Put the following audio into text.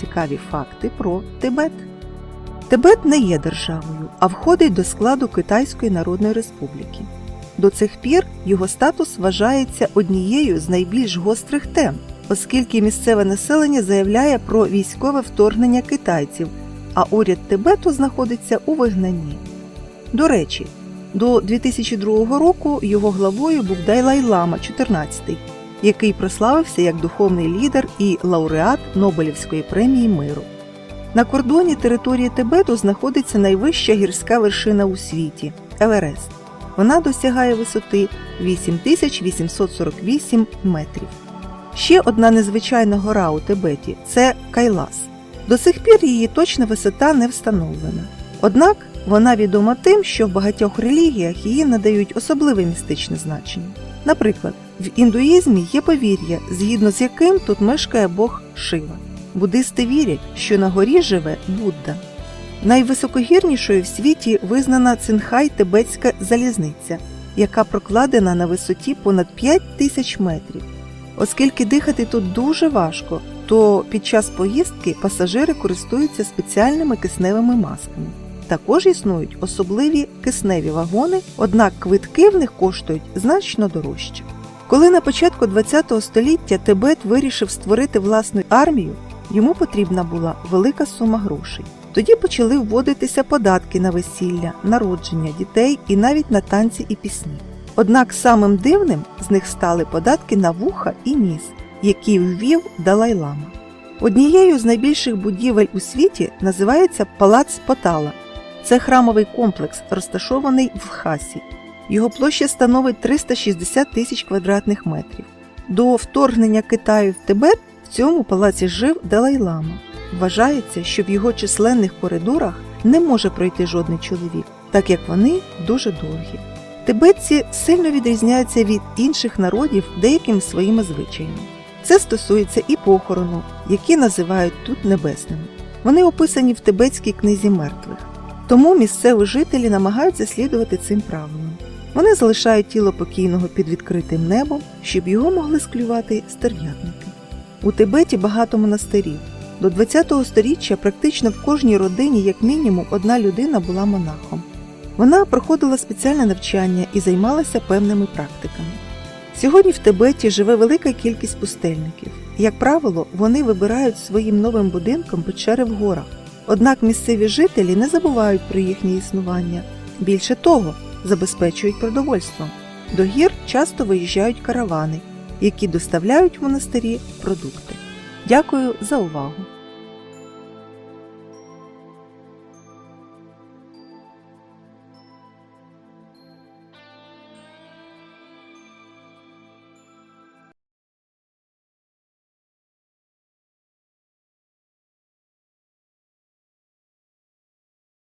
цікаві факти про Тибет. Тибет не є державою, а входить до складу Китайської Народної Республіки. До цих пір його статус вважається однією з найбільш гострих тем, оскільки місцеве населення заявляє про військове вторгнення китайців, а уряд Тибету знаходиться у вигнанні. До речі, до 2002 року його главою був Дайлай-Лама 14, який прославився як духовний лідер і лауреат Нобелівської премії миру. На кордоні території Тибету знаходиться найвища гірська вершина у світі Еверест. Вона досягає висоти 8848 метрів. Ще одна незвичайна гора у Тибеті це Кайлас. До сих пір її точна висота не встановлена. Однак вона відома тим, що в багатьох релігіях її надають особливе містичне значення. Наприклад, в індуїзмі є повір'я, згідно з яким тут мешкає Бог Шива. Буддисти вірять, що на горі живе Будда. Найвисокогірнішою в світі визнана Цинхай-Тибетська залізниця, яка прокладена на висоті понад 5 тисяч метрів. Оскільки дихати тут дуже важко, то під час поїздки пасажири користуються спеціальними кисневими масками. Також існують особливі кисневі вагони, однак квитки в них коштують значно дорожче. Коли на початку ХХ століття Тибет вирішив створити власну армію, йому потрібна була велика сума грошей. Тоді почали вводитися податки на весілля, народження дітей і навіть на танці і пісні. Однак самим дивним з них стали податки на вуха і ніс, які ввів Далай-Лама. Однією з найбільших будівель у світі називається Палац Потала. Це храмовий комплекс, розташований в Хасі. Його площа становить 360 тисяч квадратних метрів. До вторгнення Китаю в Тибет в цьому палаці жив Далай-Лама. Вважається, що в його численних коридорах не може пройти жодний чоловік, так як вони дуже довгі. Тибетці сильно відрізняються від інших народів деякими своїми звичаями. Це стосується і похорону, які називають тут небесними. Вони описані в тибетській книзі мертвих. Тому місцеві жителі намагаються слідувати цим правилам. Вони залишають тіло покійного під відкритим небом, щоб його могли склювати стерв'ятники. У Тибеті багато монастирів. До 20-го сторіччя практично в кожній родині, як мінімум, одна людина була монахом. Вона проходила спеціальне навчання і займалася певними практиками. Сьогодні в Тибеті живе велика кількість пустельників. Як правило, вони вибирають своїм новим будинком печери в горах. Однак місцеві жителі не забувають про їхнє існування. Більше того, забезпечують продовольством. До гір часто виїжджають каравани, які доставляють в монастирі продукти. Дякую за увагу!